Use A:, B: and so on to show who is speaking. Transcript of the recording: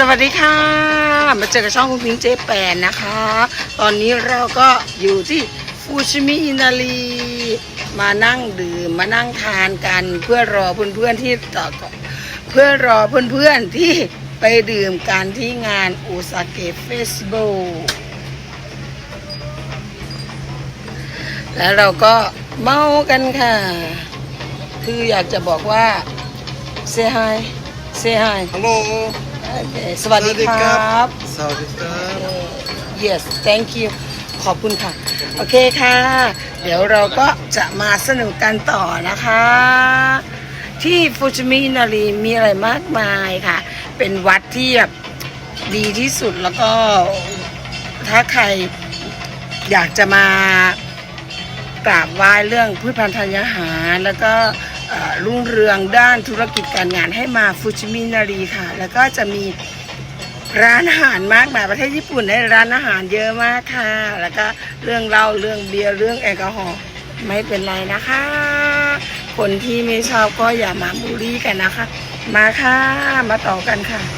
A: สวัสดีค่ะ มาเจอกับช่องคุณพิงเจแปนนะคะ ตอนนี้เราก็อยู่ที่ฟูชิมิอินารีมานั่งดื่มมานั่งทานกันเพื่อรอเพื่อนๆที่ต่อเพื่อรอเพื่อนๆที่ไปดื่มกันที่งานโอซาเกะเฟสติวัลแล้วเราก็เมากันค่ะ คืออยากจะบอกว่า say hi say hi
B: ฮัลโหล
A: สวัสดีครับ
B: สวัสดีครับ
A: yes thank you ขอบคุณค่ะ โอเคค่ะ เดี๋ยวเราก็จะมาสนุกกันต่อนะคะ ที่ฟูจิมินารีมีอะไรมากมายค่ะ เป็นวัดที่แบบดีที่สุดแล้วก็ถ้าใครอยากจะมากราบไหว้เรื่องพืชพันธุ์ธัญญาหาร แล้วก็เอ่อ รุ่งเรืองด้านธุรกิจการงานให้มาฟูจิมินารีค่ะ แล้วก็จะมีร้านอาหารมากมายประเทศญี่ปุ่นได้ร้านอาหารเยอะมากค่ะ แล้วก็เรื่องเหล้าเรื่องเบียร์เรื่องแอลกอฮอล์ไม่เป็นไรนะคะ คนที่ไม่ชอบก็อย่ามาบูลลี่กันนะคะ มาค่ะมาต่อกันค่ะ